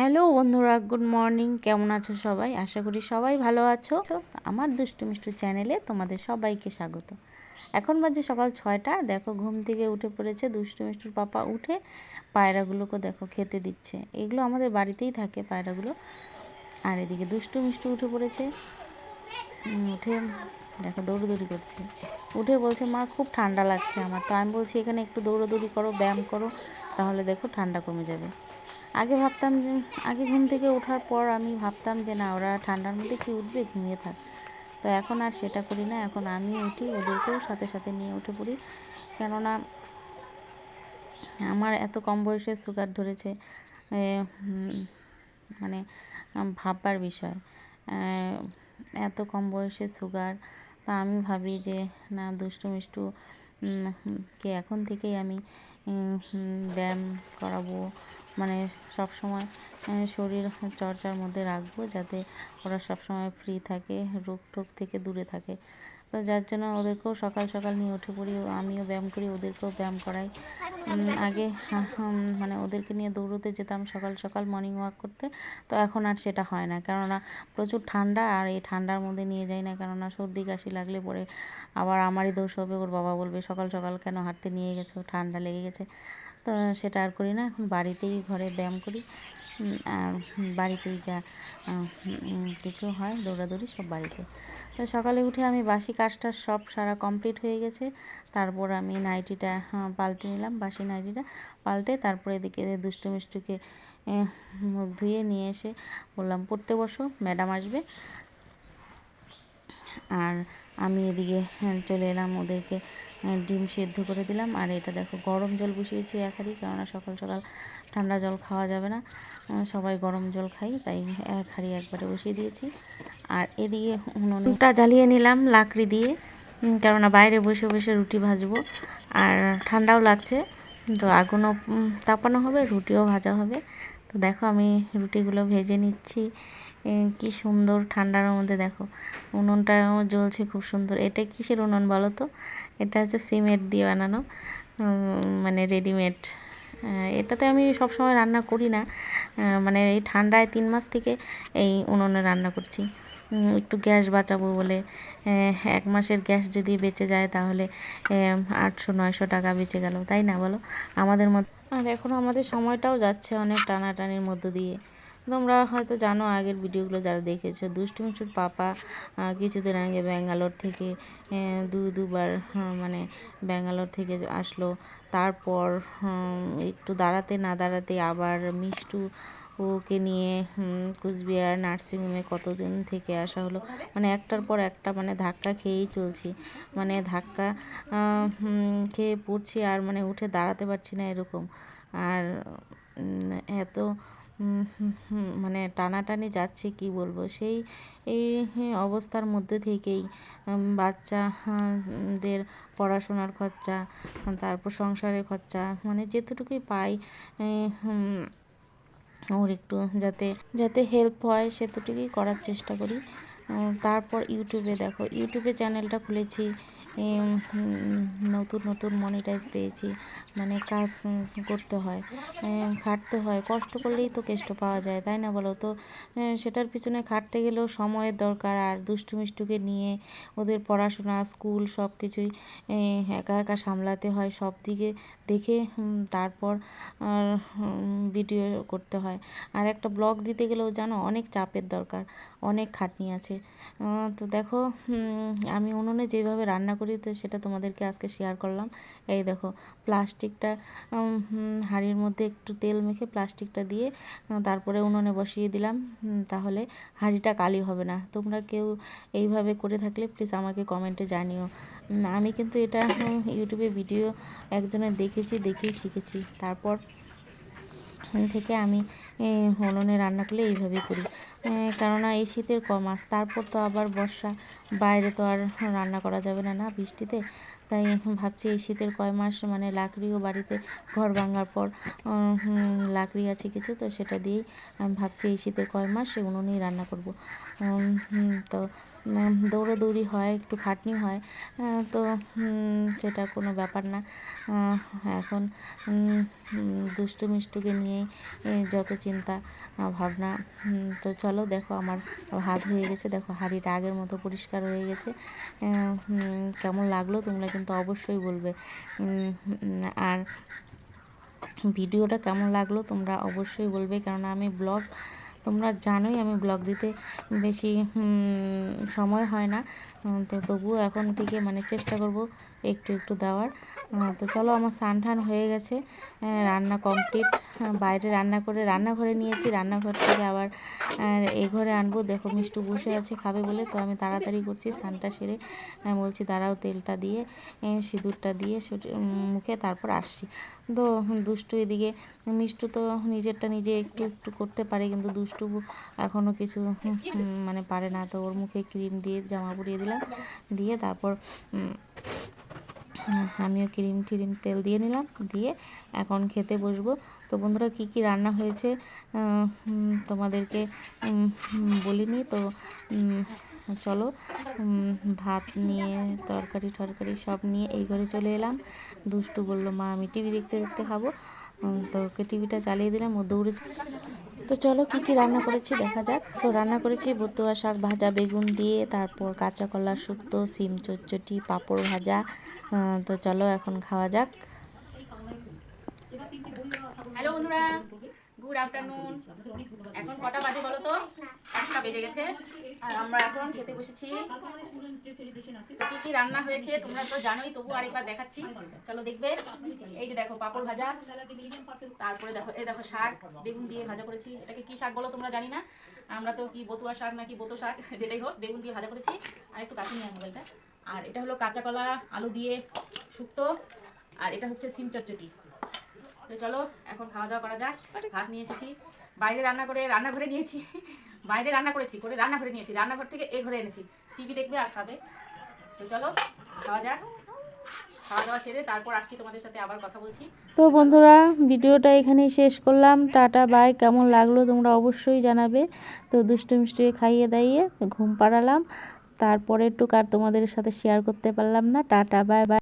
Hello বন্ধুরা, good morning. কেমন আছো সবাই? আশা করি সবাই ভালো আছো। আমার দুষ্টু মিষ্টু চ্যানেলে তোমাদের সবাইকে স্বাগত। এখন বাজে সকাল ছয়টা। দেখো, ঘুম থেকে উঠে পড়েছে। দুষ্টু মিষ্টুর পাপা উঠে পায়রাগুলোকে দেখো খেতে দিচ্ছে। এগুলো আমাদের বাড়িতেই থাকে পায়রাগুলো। আর এদিকে দুষ্টু মিষ্টু উঠে পড়েছে। উঠে দেখো দৌড়দৌড়ি করছে। উঠে বলছে, মা, খুব ঠান্ডা লাগছে আমার। তো আমি বলছি, এখানে একটু দৌড়দৌড়ি করো, ব্যায়াম করো, তাহলে দেখো ঠান্ডা কমে যাবে। আগে ভাবতাম যে, আগে ঘুম থেকে ওঠার পর আমি ভাবতাম যে, না, ওরা ঠান্ডার মধ্যে কি উঠবে? ঘুমিয়ে থাক। তো এখন আর সেটা করি না। এখন আমি উঠি, ওদেরকেও সাথে সাথে নিয়ে উঠে পড়ি। কেননা আমার এত কম বয়সে সুগার ধরেছে মানে ভাববার বিষয়। এত কম বয়সে সুগার। তা আমি ভাবি যে, না, দুষ্টু মিষ্টু কে এখন থেকেই আমি ব্যায়াম করাবো মানে সব সময় শরীর চর্চার মধ্যে রাখব যাতে ওরা সব সময় ফ্রি থাকে, রোগ টোগ থেকে দূরে থাকে। তো যার জন্য ওদেরকেও সকাল সকাল নিয়ে উঠে পড়ি, আমিও ব্যায়াম করি, ওদেরকেও ব্যায়াম করাই। আগে মানে ওদেরকে নিয়ে দৌড়োতে যেতাম সকাল সকাল মর্নিং ওয়াক করতে, তো এখন আর সেটা হয় না। কেননা প্রচুর ঠান্ডা আর এই ঠান্ডার মধ্যে নিয়ে যাই না, কেননা সর্দি কাশি লাগলে পরে আবার আমারই দোষ হবে, ওর বাবা বলবে সকাল সকাল কেন হাঁটতে নিয়ে গেছো, ঠান্ডা লেগে গেছে। তো সেটা আর করি না এখন বাড়িতেই ঘরে ব্যায়াম করি। আর বাড়িতেই যা কিছু হয় দৌড়াদৌড়ি সব বাড়িতে। তো সকালে উঠে আমি বাসি কাজটা সব সারা কমপ্লিট হয়ে গেছে। তারপর আমি নাইটিটা পাল্টে নিলাম বাসি নাইটিটা পাল্টে তারপরে এদিকে দুষ্টু মিষ্টুকে মুখ ধুয়ে নিয়ে এসে বললাম পড়তে বসো ম্যাডাম আসবে। আর আমি এদিকে হ্যাঁ, চলে এলাম ওদেরকে ডিম সেদ্ধ করে দিলাম। আর এটা দেখো, গরম জল বসিয়েছি এক হাঁড়ি কেননা সকাল সকাল ঠান্ডা জল খাওয়া যাবে না। সবাই গরম জল খাই, তাই এক হাঁড়ি একবারে বসিয়ে দিয়েছি। আর এদিকে উনুনটা জ্বালিয়ে নিলাম লাকড়ি দিয়ে কেননা বাইরে বসে বসে রুটি ভাজবো। আর ঠান্ডাও লাগছে, তো আগুনও তাপানো হবে, রুটিও ভাজা হবে। তো দেখো আমি রুটিগুলো ভেজে নিচ্ছি। কি সুন্দর ঠান্ডার মধ্যে দেখো, উনুনটাও জ্বলছে খুব সুন্দর। এটা কিসের উনুন বলো তো? এটা হচ্ছে সিমেন্ট দিয়ে বানানো মানে রেডিমেড এটাতে আমি সব সময় রান্না করি না মানে এই ঠান্ডায় তিন মাস থেকে এই উনুনে রান্না করছি। একটু গ্যাস বাঁচাবো বলে এক মাসের গ্যাস যদি বেঁচে যায় তাহলে আটশো, নয়শো টাকা বেঁচে গেল, তাই না বলো? আমাদের মতো আর এখন আমাদের সময়টাও যাচ্ছে অনেক টানাটানির মধ্য দিয়ে। তোমরা হয়তো জানো আগের ভিডিওগুলো যারা দেখেছ দুষ্টু মিষ্টুর পাপা কিছুদিন আগে ব্যাঙ্গালোর থেকে দু দুবার হ্যাঁ, মানে ব্যাঙ্গালোর থেকে আসলো। তারপর একটু দাঁড়াতে না দাঁড়াতে আবার মিষ্টু ওকে নিয়ে কুচবিহার নার্সিংহোমে কতদিন থেকে আসা হলো মানে একটার পর একটা মানে ধাক্কা খেয়েই চলছি। মানে ধাক্কা খেয়ে পড়ছি আর মানে উঠে দাঁড়াতে পারছি না এরকম। আর এত মানে টানাটানি যাচ্ছে কি বলব? সেই এই অবস্থার মধ্যে থেকেই উম, বাচ্চা দের পড়াশোনার খরচা তারপর সংসারের খরচা মানে যেতটুকুই পাই ওর একটু যাতে যাতে হেল্প হয় সেতটুকুই করার চেষ্টা করি। তারপর ইউটিউবে দেখো ইউটিউবে চ্যানেলটা খুলেছি। নতুন নতুন মনিটাইজ পেয়েছি। মানে কাজ করতে হয়। খাটতে হয়। কষ্ট করলেই তো কেষ্ট পাওয়া যায়, তাই না বলো? তো সেটার পিছনে খাটতে গেলেও সময়ের দরকার আর দুষ্টু মিষ্টুকে নিয়ে ওদের পড়াশোনা, স্কুল সব কিছুই একা একা সামলাতে হয়। সব দিকে দেখে তারপর ভিডিও করতে হয়। আর একটা ব্লগ দিতে গেলেও জানো, অনেক চাপের দরকার, অনেক খাটনি আছে। তো দেখো আমি উনুনে যেভাবে রান্না করি, তো সেটা তোমাদেরকে আজকে শেয়ার করলাম। এই দেখো, প্লাস্টিকটা হাঁড়ির মধ্যে একটু তেল মেখে প্লাস্টিকটা দিয়ে তারপরে উনুনে বসিয়ে দিলাম। তাহলে হাঁড়িটা কালি হবে না। তোমরা কেউ এইভাবে করে থাকলে প্লিজ আমাকে কমেন্টে জানিও। আমি কিন্তু এটা ইউটিউবে ভিডিও একজনের দেখেছি, দেখেই শিখেছি। তারপর থেকে আমি উনুনে রান্না করলে এইভাবেই করি। কেননা এই শীতের ক মাস তারপর তো আবার বর্ষা, বাইরে তো আর রান্না করা যাবে না না বৃষ্টিতে। তাই ভাবছি এই শীতের কয় মাস মানে লাকড়িও বাড়িতে ঘর ভাঙার পর লাকড়ি আছে কিছু, তো সেটা দিয়েই ভাবছি এই শীতের কয় মাস উনুনেই রান্না করব। তো দৌড়োদৌড়ি হয় একটু খাটনি হয় তো সেটা কোনো ব্যাপার না। এখন দুষ্টু মিষ্টুকে নিয়েই এ, যত চিন্তা ভাবনা তো চলো দেখো আমার হাত হয়ে গেছে দেখো হাঁড়িটা আগের মতো পরিষ্কার হয়ে গেছে। কেমন লাগল তোমরা কিন্তু অবশ্যই বলবে। আর ভিডিওটা কেমন লাগল তোমরা অবশ্যই বলবে কেননা আমি ব্লগ তোমরা জানোই আমি ব্লগ দিতে বেশি সময় হয় না। তো তবুও এখন থেকে মানে চেষ্টা করব একটু একটু দেওয়ার। তো চলো আমার স্নান টান হয়ে গেছে। রান্না কমপ্লিট বাইরে রান্না করে রান্নাঘরে নিয়েছি। রান্নাঘর থেকে আবার এই ঘরে আনব। দেখো মিষ্টু বসে আছে, খাবে বলে। তো আমি তাড়াতাড়ি করছি স্নানটা সেরে। বলছি দাঁড়াও তেলটা দিয়ে সিঁদুরটা দিয়ে মুখে তারপর আসছি। তো দুষ্টু এদিকে, মিষ্টু তো নিজেরটা নিজে একটু একটু করতে পারে, কিন্তু দুষ্টু এখনও কিছু মানে পারে না। তো ওর মুখে ক্রিম দিয়ে, জামা পরিয়ে দিলাম। দিয়ে তারপর আমিও ক্রিম টিরিম তেল দিয়ে নিলাম, দিয়ে এখন খেতে বসবো। তো বন্ধুরা, কি কি রান্না হয়েছে তোমাদেরকে বলিনি। তো চলো ভাত নিয়ে, তরকারি টরকারি সব নিয়ে এই ঘরে চলে এলাম। দুষ্টু বলল, মা, আমি টিভি দেখতে দেখতে খাব। তো ওকে টিভিটা চালিয়ে দিলাম, ও দৌড়ে তো চলো কি কি রান্না করেছি দেখা যাক। তো রান্না করেছি বুতুয়া শাক ভাজা, বেগুন দিয়ে, তারপর কাঁচা কলা শুক্তো, সিম চচ্চটি পাঁপড় ভাজা। তো চলো এখন খাওয়া যাক। হ্যালো বন্ধুরা। Good afternoon. এখন কটা বাজে বলো তো? একটা বেজে গেছে। আর আমরা এখন খেতে বসেছি। কি কি রান্না হয়েছে তোমরা তো জানোই তবু আরেকবার দেখাচ্ছি। চলো দেখবে। এই যে দেখো, পাপড় ভাজা। তারপরে দেখো, এই দেখো শাক। বেগুন দিয়ে ভাজা করেছি। এটাকে কি শাক বলো তোমরা জানি না। আমরা তো কি বতুয়া শাক নাকি বতো শাক, যেটাই হোক, বেগুন দিয়ে ভাজা করেছি। আর একটু কাছে নিয়ে মোবাইলটা আর এটা হলো কাঁচা কলা, আলু দিয়ে শুক্তো। আর এটা হচ্ছে সিম চচ্চটি। তো চলো, এখন খাওয়া দাওয়া করা যাক। ভাত নিয়ে এসেছি। বাইরে রান্না করে রান্নাঘরে নিয়েছি। বাইরে রান্না করেছি, করে রান্নাঘরে নিয়েছি। রান্নাঘর থেকে এ ঘরে এনেছি। টিভি দেখবে আর খাবে। তো চলো, খাওয়া যাক। খাওয়া দাওয়া সেরে তারপর আসছি তোমাদের সাথে আবার কথা বলছি। তো বন্ধুরা, ভিডিওটা এখানেই শেষ করলাম। Tata, bye. কেমন লাগল তোমরা অবশ্যই জানাবে। তো দুষ্টু মিষ্টি খাইয়ে দাইয়ে ঘুম পাড়ালাম। তারপরে একটু আর তোমাদের সাথে শেয়ার করতে পারলাম না। Tata, bye bye.